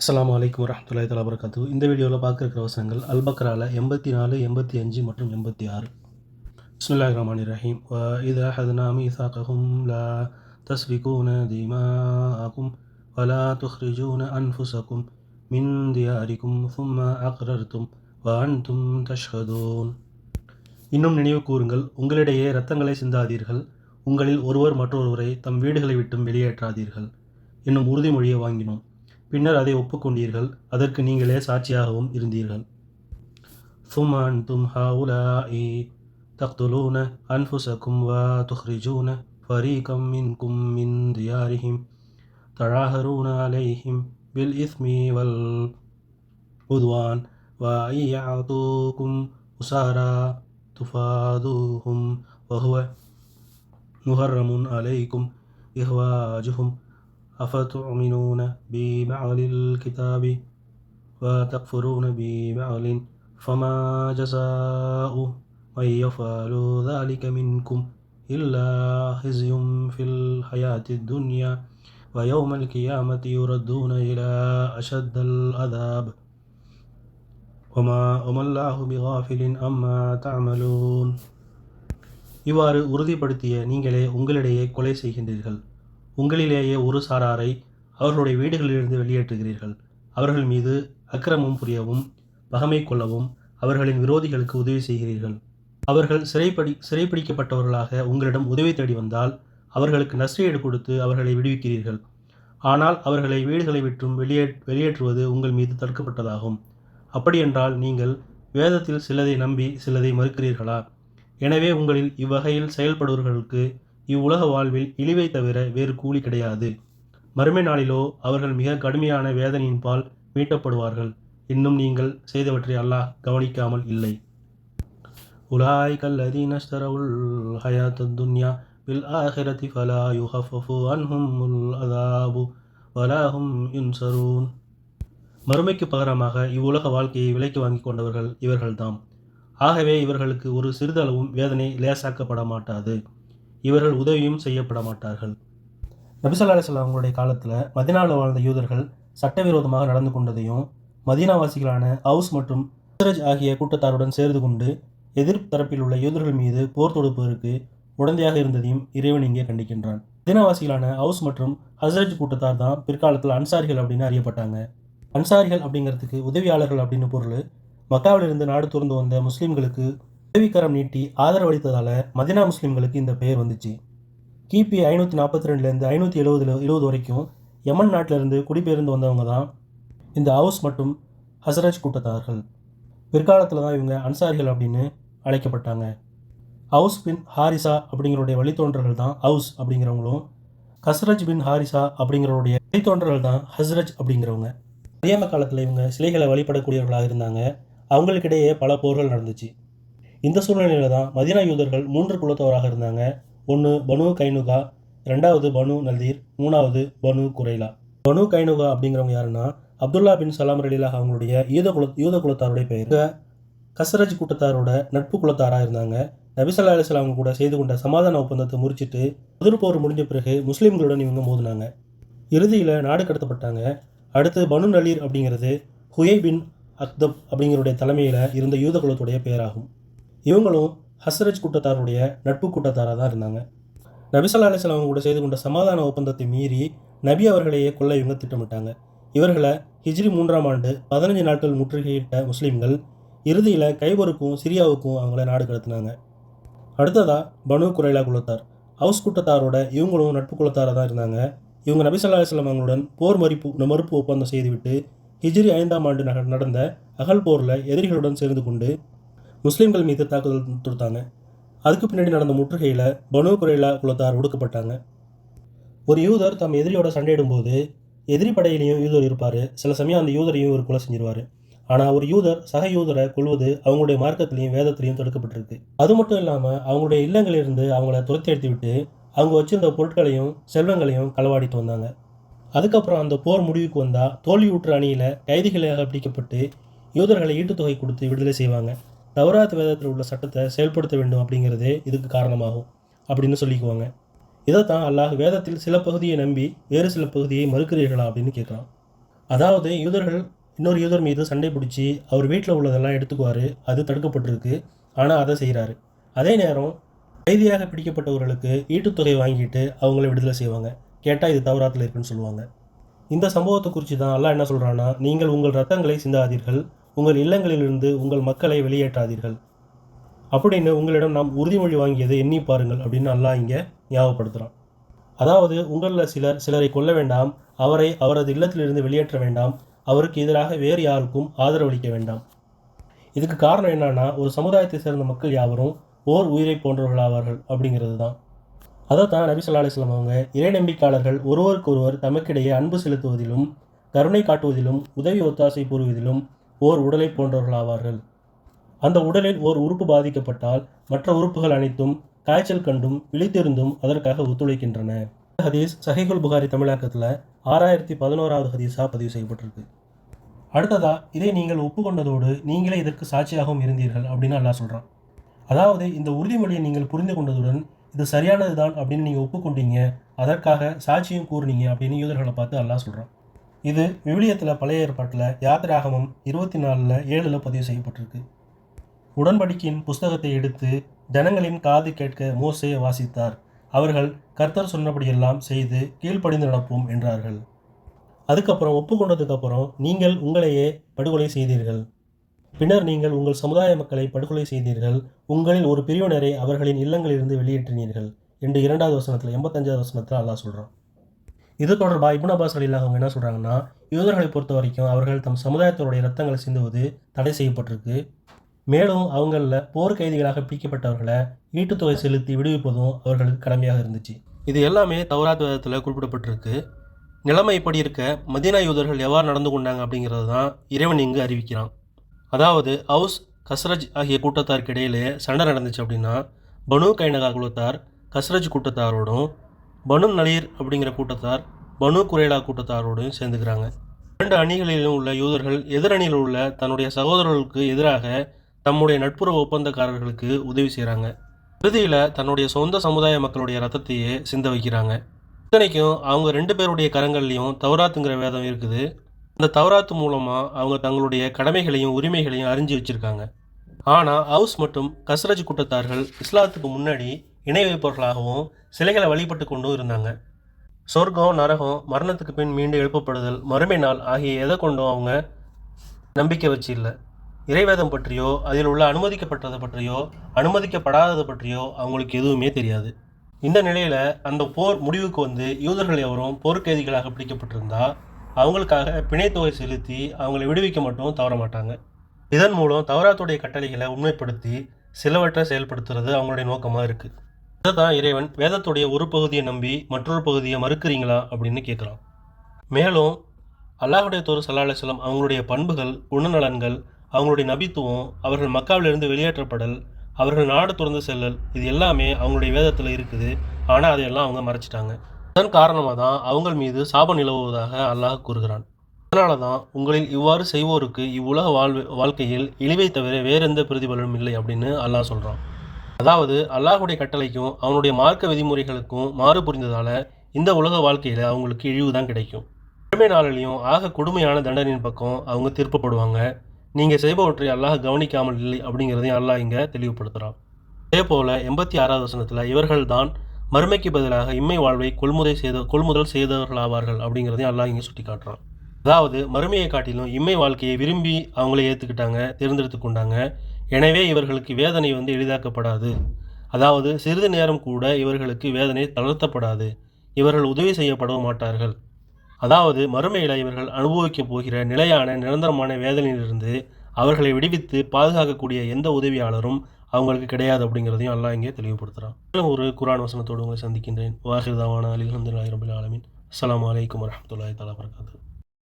அஸ்லாம் வலைக்கம் வரமத்துல்லாய் தலா வரகாத்து இந்த வீடியோவில் பார்க்க இருக்கிற வசனங்கள் அல் எண்பத்தி நாலு எண்பத்தி அஞ்சு மற்றும் எண்பத்தி ஆறு பிஸ்மில்லாஹ் ரஹ்மான் ரஹீம். வ இதா ஹதனா மீசாகஹும் லா தஸ்பிகூன திமாஅகும் வலா துஹ்ரிஜூன அன்ஃபுசகும் மின் தியாரிக்கும் ثم அக்ரர்தும் தும் தஷ்ஹதூன். இன்னும் நினைவு கூறுங்கள் உங்களிடையே ரத்தங்களை சிந்தாதீர்கள். உங்களில் ஒருவர் மற்றொருவரை தம் வீடுகளை விட்டும் வெளியேற்றாதீர்கள். என்னும் உறுதிமொழியை வாங்கினோம். பின்னர் அதை ஒப்புக்கொண்டீர்கள் அதற்கு நீங்களே சாட்சியாகவும் இருந்தீர்கள் ثم أنتم هؤلاء تقتلون أنفسكم وتخرجون فريقا منكم من ديارهم تظاهرون عليهم بالإثم والعدوان وإن يعطوكم أسارى تفادوهم وهو محرم عليكم إخراجهم أفتؤمنون ببعض الكتاب وتكفرون ببعض فما جزاء من يفعل ذلك منكم إلا خزي في الحياة الدنيا ويوم القيامة يردون إلى أشد العذاب وما وما الله بغافل أما تعملون இவ்வாறு உறுதிப்படுத்திய நீங்களே உங்களிடையே கொலை செய்கின்றீர்கள் உங்களிலேயே ஒரு சாராரை அவர்களுடைய வீடுகளிலிருந்து வெளியேற்றுகிறீர்கள். அவர்கள் மீது அக்கிரமம் புரியவும் பகமை கொள்ளவும் அவர்களின் விரோதிகளுக்கு உதவி செய்கிறீர்கள். அவர்கள் சிறைப்படி சிறைப்பிடிக்கப்பட்டவர்களாக உங்களிடம் உதவி தேடி வந்தால் அவர்களுக்கு நஷ்டஈடு கொடுத்து அவர்களை விடுவிக்கிறீர்கள். ஆனால் அவர்களை வீடுகளை விட்டும் வெளியே வெளியேற்றுவது உங்கள் மீது தடுக்கப்பட்டதாகும். அப்படியென்றால் நீங்கள் வேதத்தில் சிலதை நம்பி சிலதை மறுக்கிறீர்களா? எனவே உங்களில் இவ்வகையில் செயல்படுபவர்களுக்கு இவ்வுலக வாழ்வில் இழிவை தவிர வேறு கூலி கிடையாது. மறுமை நாளிலோ அவர்கள் மிக கடுமையான வேதனையின் பால் மீட்டப்படுவார்கள். இன்னும் நீங்கள் செய்தவற்றை அல்லாஹ் கவனிக்காமல் இல்லை. உலாய் கல்லதி ஸ்தரவுல் ஹயாத் துன்யா பில் ஆஹிரதி ஃபலா யுஹஃபஃபு அன்ஹும் அதாபு வலாஹும் யுன்சரூன். மறுமைக்கு பகரமாக இவ்வுலக வாழ்க்கையை விலைக்கு வாங்கி கொண்டவர்கள் இவர்கள்தாம். ஆகவே இவர்களுக்கு ஒரு சிறிதளவும் வேதனை லேசாக்கப்பட மாட்டாது இவர்கள் உதவியும் செய்யப்பட மாட்டார்கள் நபிசல்லா அலிஸ்லாம் அவங்களுடைய காலத்தில் மதினாவில் வாழ்ந்த யூதர்கள் சட்டவிரோதமாக நடந்து கொண்டதையும் மதீனாவாசிகளான ஹவுஸ் மற்றும் ஹஸ்ரஜ் ஆகிய கூட்டத்தாருடன் சேர்ந்து கொண்டு எதிர் தரப்பில் உள்ள யூதர்கள் மீது போர் தொடுப்பதற்கு உடந்தையாக இருந்ததையும் இறைவன் இங்கே கண்டிக்கின்றான். மதினாவாசிகளான ஹவுஸ் மற்றும் ஹஸ்ரஜ் கூட்டத்தார் தான் பிற்காலத்தில் அன்சாரிகள் அப்படின்னு அறியப்பட்டாங்க. அன்சாரிகள் அப்படிங்கிறதுக்கு உதவியாளர்கள் அப்படின்னு பொருள் மக்காவிலிருந்து நாடு துறந்து வந்த முஸ்லீம்களுக்கு உதவிக்கரம் நீட்டி ஆதரவளித்ததால் மதினா முஸ்லீம்களுக்கு இந்த பெயர் வந்துச்சு. கிபி ஐநூற்றி நாற்பத்தி ரெண்டுலேருந்து ஐநூற்றி எழுபதுல எழுபது வரைக்கும் யமன் நாட்டிலிருந்து குடிபெயர்ந்து வந்தவங்க தான் இந்த ஹவுஸ் மற்றும் ஹசரஜ் கூட்டத்தார்கள். பிற்காலத்தில் தான் இவங்க அன்சாரிகள் அப்படின்னு அழைக்கப்பட்டாங்க. ஹவுஸ் பின் ஹாரிசா அப்படிங்கிறோடைய வழித்தோன்றர்கள் தான் ஹவுஸ் அப்படிங்கிறவங்களும் ஹஸ்ரஜ் பின் ஹாரிசா அப்படிங்கிறவருடைய வழித்தோன்றர்கள் தான் ஹஸ்ரஜ் அப்படிங்கிறவங்க. அதியம காலத்தில் இவங்க சிலைகளை வழிபடக்கூடியவர்களாக இருந்தாங்க. அவங்களுக்கிடையே பல போர்கள் நடந்துச்சு. இந்த சூழ்நிலையில் தான் மதினா யூதர்கள் மூன்று குலத்தவராக இருந்தாங்க. ஒன்று பனு கைனுகா ரெண்டாவது பனு நல்தீர் மூணாவது பனு குரைலா. பனு கைனுகா அப்படிங்கிறவங்க யாருன்னா அப்துல்லா பின் சலாம் ரலிலாக அவங்களுடைய யூத குல யூத குலத்தாருடைய பெயர். கசரஜ் கூட்டத்தாரோட நட்பு குலத்தாராக இருந்தாங்க. நபிசல்லா அலிஸ்லாம் கூட செய்து கொண்ட சமாதான ஒப்பந்தத்தை முறிச்சிட்டு முதல் போர் முடிஞ்ச பிறகு முஸ்லீம்களுடன் இவங்க மோதினாங்க. இறுதியில் நாடு கடத்தப்பட்டாங்க. அடுத்து பனு நலீர் அப்படிங்கிறது ஹுயை பின் அக்தப் அப்படிங்கிறடைய தலைமையில் இருந்த யூத குலத்துடைய பெயராகும். இவங்களும் ஹஸ்ரஜ் கூட்டத்தாருடைய நட்பு கூட்டத்தாராக தான் இருந்தாங்க. நபிசல்லா அலிஸ்லாம் கூட செய்து கொண்ட சமாதான ஒப்பந்தத்தை மீறி நபி அவர்களையே கொல்ல இவங்க திட்டமிட்டாங்க. இவர்களை ஹிஜ்ரி மூன்றாம் ஆண்டு பதினஞ்சு நாட்கள் முற்றுகையிட்ட முஸ்லீம்கள் இறுதியில் கைபருக்கும் சிரியாவுக்கும் அவங்கள நாடு கடத்தினாங்க. அடுத்ததாக பனு குரைலா குலத்தார். ஹவுஸ் கூட்டத்தாரோட இவங்களும் நட்பு குலத்தாராக தான் இருந்தாங்க. இவங்க நபிசல்லா அலிஸ்லாம் அவங்களுடன் போர் மறுப்பு மறுப்பு ஒப்பந்தம் செய்துவிட்டு ஹிஜ்ரி ஐந்தாம் ஆண்டு நடந்த அகல் போரில் எதிரிகளுடன் சேர்ந்து கொண்டு முஸ்லீம்கள் மீது தாக்குதல் தொடுத்தாங்க. அதுக்கு பின்னாடி நடந்த முற்றுகையில் பனு குரேலா குலத்தார் ஒடுக்கப்பட்டாங்க. ஒரு யூதர் தம் எதிரியோட சண்டையிடும்போது எதிரி படையிலையும் யூதர் இருப்பார். சில சமயம் அந்த யூதரையும் ஒரு கொலை செஞ்சிருவார். ஆனால் ஒரு யூதர் சக யூதரை கொள்வது அவங்களுடைய மார்க்கத்திலையும் வேதத்திலையும் தடுக்கப்பட்டிருக்கு. அது மட்டும் இல்லாமல் அவங்களுடைய இல்லங்களிலிருந்து அவங்கள துரத்தி எடுத்து விட்டு அவங்க வச்சிருந்த பொருட்களையும் செல்வங்களையும் களவாடிட்டு வந்தாங்க. அதுக்கப்புறம் அந்த போர் முடிவுக்கு வந்தால் தோல்வியுற்ற அணியில் கைதிகளாக பிடிக்கப்பட்டு யூதர்களை ஈட்டுத்தொகை கொடுத்து விடுதலை செய்வாங்க. தவராத் வேதத்தில் உள்ள சட்டத்தை செயல்படுத்த வேண்டும் அப்படிங்கிறதே இதுக்கு காரணமாகும் அப்படின்னு சொல்லிக்குவாங்க. இதை தான் அல்லாஹ் வேதத்தில் சில பகுதியை நம்பி வேறு சில பகுதியை மறுக்கிறீர்களா அப்படின்னு கேட்குறான் அதாவது யூதர்கள் இன்னொரு யூதர் மீது சண்டை பிடிச்சி அவர் வீட்டில் உள்ளதெல்லாம் எடுத்துக்குவார் அது தடுக்கப்பட்டிருக்கு ஆனால் அதை செய்கிறாரு அதே நேரம் கைதியாக பிடிக்கப்பட்டவர்களுக்கு ஈட்டுத்தொகை வாங்கிட்டு அவங்கள விடுதலை செய்வாங்க. கேட்டால் இது தவறாத்தில் இருக்குன்னு சொல்லுவாங்க. இந்த சம்பவத்தை குறித்து தான் அல்லாஹ் என்ன சொல்கிறான்னா நீங்கள் உங்கள் ரத்தங்களை சிந்தாதீர்கள் உங்கள் இல்லங்களிலிருந்து உங்கள் மக்களை வெளியேற்றாதீர்கள். அப்படின்னு உங்களிடம் நாம் உறுதிமொழி வாங்கியதை எண்ணி பாருங்கள் அப்படின்னு அல்லாஹ் இங்கே ஞாபகப்படுத்துகிறான் அதாவது உங்களில் சிலர் சிலரை கொல்ல வேண்டாம் அவரை அவரது இல்லத்திலிருந்து வெளியேற்ற வேண்டாம் அவருக்கு எதிராக வேறு யாருக்கும் ஆதரவளிக்க வேண்டாம். இதுக்கு காரணம் என்னன்னா ஒரு சமுதாயத்தை சேர்ந்த மக்கள் யாவரும் ஓர் உயிரை போன்றவர்களாவார்கள் அப்படிங்கிறது தான். அதை தான் நபி சொல்லா அலிஸ்லாம் அவங்க இறை நம்பிக்கையாளர்கள் ஒருவருக்கொருவர் தமக்கிடையே அன்பு செலுத்துவதிலும் கருணை காட்டுவதிலும் உதவி ஒத்தாசை கூறுவதிலும் ஓர் உடலை போன்றவர்களாவார்கள். அந்த உடலில் ஓர் உறுப்பு பாதிக்கப்பட்டால் மற்ற உறுப்புகள் அனைத்தும் காய்ச்சல் கண்டும் விழித்திருந்தும் அதற்காக ஒத்துழைக்கின்றன. ஹதீஸ் சஹிகுல் புகாரி தமிழாக்கத்தில் ஆறாயிரத்தி பதினோராவது ஹதீஸாக பதிவு செய்யப்பட்டிருக்கு. அடுத்ததா இதை நீங்கள் ஒப்புக்கொண்டதோடு நீங்களே இதற்கு சாட்சியாகவும் இருந்தீர்கள் அப்படின்னு அல்லா சொல்கிறான் அதாவது இந்த உறுதிமொழியை நீங்கள் புரிந்து கொண்டதுடன் இது சரியானது தான் அப்படின்னு நீங்கள் ஒப்புக்கொண்டீங்க அதற்காக சாட்சியும் கூறுனீங்க அப்படின்னு யூதர்களை பார்த்து அல்லாஹ் சொல்கிறான் இது விவிலியத்தில் பழைய ஏற்பாட்டில் யாத்திராகமம் இருபத்தி நாலில் ஏழில் பதிவு செய்யப்பட்டிருக்கு. உடன்படிக்கையின் புஸ்தகத்தை எடுத்து ஜனங்களின் காது கேட்க மோசே வாசித்தார். அவர்கள் கர்த்தர் சொன்னபடியெல்லாம் செய்து கீழ்ப்படிந்து நடப்போம் என்றார்கள். அதுக்கப்புறம் ஒப்புக்கொண்டதுக்கப்புறம் நீங்கள் உங்களையே படுகொலை செய்தீர்கள். பின்னர் நீங்கள் உங்கள் சமுதாய மக்களை படுகொலை செய்தீர்கள். உங்களில் ஒரு பிரிவினரை அவர்களின் இல்லங்களிலிருந்து வெளியேற்றினீர்கள் என்று இரண்டாவது வசனத்தில் எண்பத்தஞ்சாவது வசனத்தில் அல்லாஹ் சொல்கிறான் இது தொடர்பாக இபுன் அப்பாஸ் அலிலாக அவங்க என்ன சொல்கிறாங்கன்னா யூதர்களை பொறுத்த வரைக்கும் அவர்கள் தம் சமுதாயத்தோடைய ரத்தங்களை சிந்துவது தடை செய்யப்பட்டிருக்கு. மேலும் அவங்களில் போர் கைதிகளாக பிடிக்கப்பட்டவர்களை ஈட்டுத்தொகை செலுத்தி விடுவிப்பதும் அவர்களுக்கு கடமையாக இருந்துச்சு. இது எல்லாமே தௌராத் வேதத்தில் குறிப்பிடப்பட்டிருக்கு. நிலைமை இப்படி இருக்க மதீனா யூதர்கள் எவ்வாறு நடந்து கொண்டாங்க அப்படிங்கிறது தான் இறைவன் இங்கு அறிவிக்கிறான். அதாவது ஹவுஸ் கஸ்ரஜ் ஆகிய கூட்டத்தாருக்கு இடையிலே சண்டை நடந்துச்சு அப்படின்னா பனு கைனகா குலத்தார் கஸ்ரஜ் கூட்டத்தாரோடும் பனு நலீர் அப்படிங்கிற கூட்டத்தார் பனு குரேலா கூட்டத்தாரோடையும் சேர்ந்துக்கிறாங்க. இரண்டு அணிகளிலும் உள்ள யூதர்கள் எதிரணியில் உள்ள தன்னுடைய சகோதரர்களுக்கு எதிராக தம்முடைய நட்புற ஒப்பந்தக்காரர்களுக்கு உதவி செய்கிறாங்க இறுதியில் தன்னுடைய சொந்த சமுதாய மக்களுடைய ரத்தத்தையே சிந்த வைக்கிறாங்க. இத்தனைக்கும் அவங்க ரெண்டு பேருடைய கரங்கள்லையும் தௌராத்துங்கிற வேதம் இருக்குது. அந்த தௌராத்து மூலமாக அவங்க தங்களுடைய கடமைகளையும் உரிமைகளையும் அறிஞ்சு வச்சுருக்காங்க. ஆனால் ஹவுஸ் மற்றும் கஸ்ரஜ் கூட்டத்தார்கள் இஸ்லாத்துக்கு முன்னாடி இணை வைப்பவர்களாகவும் சிலைகளை வழிபட்டு கொண்டும் இருந்தாங்க. சொர்க்கம் நரகம் மரணத்துக்கு பின் மீண்டும் எழுப்பப்படுதல் மறுமை நாள் ஆகிய எதை கொண்டும் அவங்க நம்பிக்கை வச்சு இல்லை இறைவேதம் பற்றியோ அதில் உள்ள அனுமதிக்கப்பட்டதை பற்றியோ அனுமதிக்கப்படாததை பற்றியோ அவங்களுக்கு எதுவுமே தெரியாது. இந்த நிலையில் அந்த போர் முடிவுக்கு வந்து யூதர்கள் எவரும் போர்க்கைதிகளாக பிடிக்கப்பட்டிருந்தா அவங்களுக்காக பிணைத்தொகை செலுத்தி அவங்களை விடுவிக்க மட்டும் தவற மாட்டாங்க. இதன் மூலம் தவறாத்துடைய கட்டளைகளை உண்மைப்படுத்தி சிலவற்றை செயல்படுத்துறது அவங்களுடைய நோக்கமாக இருக்குது இதை தான் இறைவன் வேதத்துடைய ஒரு பகுதியை நம்பி மற்றொரு பகுதியை மறுக்கிறீங்களா அப்படின்னு கேட்குறான். மேலும் அல்லாஹுடைய தோறு சல்லா அலிஸ்லாம் அவங்களுடைய பண்புகள் குணநலன்கள் அவங்களுடைய நபித்துவம் அவர்கள் மக்காவிலிருந்து வெளியேற்றப்படல் அவர்கள் நாடு துறந்து செல்லல் இது எல்லாமே அவங்களுடைய வேதத்தில் இருக்குது. ஆனால் அதையெல்லாம் அவங்க மறைச்சிட்டாங்க. அதன் காரணமாக தான் அவங்கள் மீது சாபம் நிலவுவதாக அல்லாஹ் கூறுகிறான். அதனால தான் உங்களில் இவ்வாறு செய்வோருக்கு இவ்வுலக வாழ்வு வாழ்க்கையில் இழிவை தவிர வேறு எந்த பிரதிபலனும் இல்லை அப்படின்னு அல்லாஹ் சொல்கிறான் அதாவது அல்லாஹுடைய கட்டளைக்கும் அவனுடைய மார்க்க விதிமுறைகளுக்கும் மாறு புரிந்ததால் இந்த உலக வாழ்க்கையில் அவங்களுக்கு இழிவு தான் கிடைக்கும். பெருமை நாளிலையும் ஆக கொடுமையான தண்டனையின் பக்கம் அவங்க திருப்பப்படுவாங்க. நீங்கள் செய்பவற்றை அல்லாஹ் கவனிக்காமல் இல்லை அப்படிங்கிறதையும் அல்லாஹ் இங்கே தெளிவுபடுத்துகிறான் அதே போல் எண்பத்தி ஆறாவது வசனத்தில் இவர்கள் தான் மறுமைக்கு பதிலாக இம்மை வாழ்வை கொள்முதல் செய்த கொள்முதல் செய்தவர்களாவார்கள் அப்படிங்கிறதையும் அல்லாஹ் இங்கே சுட்டி காட்டுறான் அதாவது மறுமையை காட்டிலும் இம்மை வாழ்க்கையை விரும்பி அவங்களே ஏற்றுக்கிட்டாங்க தேர்ந்தெடுத்து கொண்டாங்க. எனவே இவர்களுக்கு வேதனை வந்து எளிதாக்கப்படாது. அதாவது சிறிது நேரம் கூட இவர்களுக்கு வேதனை தளர்த்தப்படாது. இவர்கள் உதவி செய்யப்படவும் மாட்டார்கள். அதாவது மறுமையில் இவர்கள் அனுபவிக்கப் போகிற நிலையான நிரந்தரமான வேதனையிலிருந்து அவர்களை விடுவித்து பாதுகாக்கக்கூடிய எந்த உதவியாளரும் அவங்களுக்கு கிடையாது அப்படிங்கிறதையும் அல்லாஹ் இங்கே தெளிவுபடுத்துகிறான் மேலும் ஒரு குரான் வசனத்தோடு உங்களை சந்திக்கின்றேன். வாஹிர்தாவான அலி அஹமதுல்லாஹி ரபுல் ஆலமின். அஸ்லாம் வலைக்கம் வரமத்துல்லாஹி தலா வரகாத்து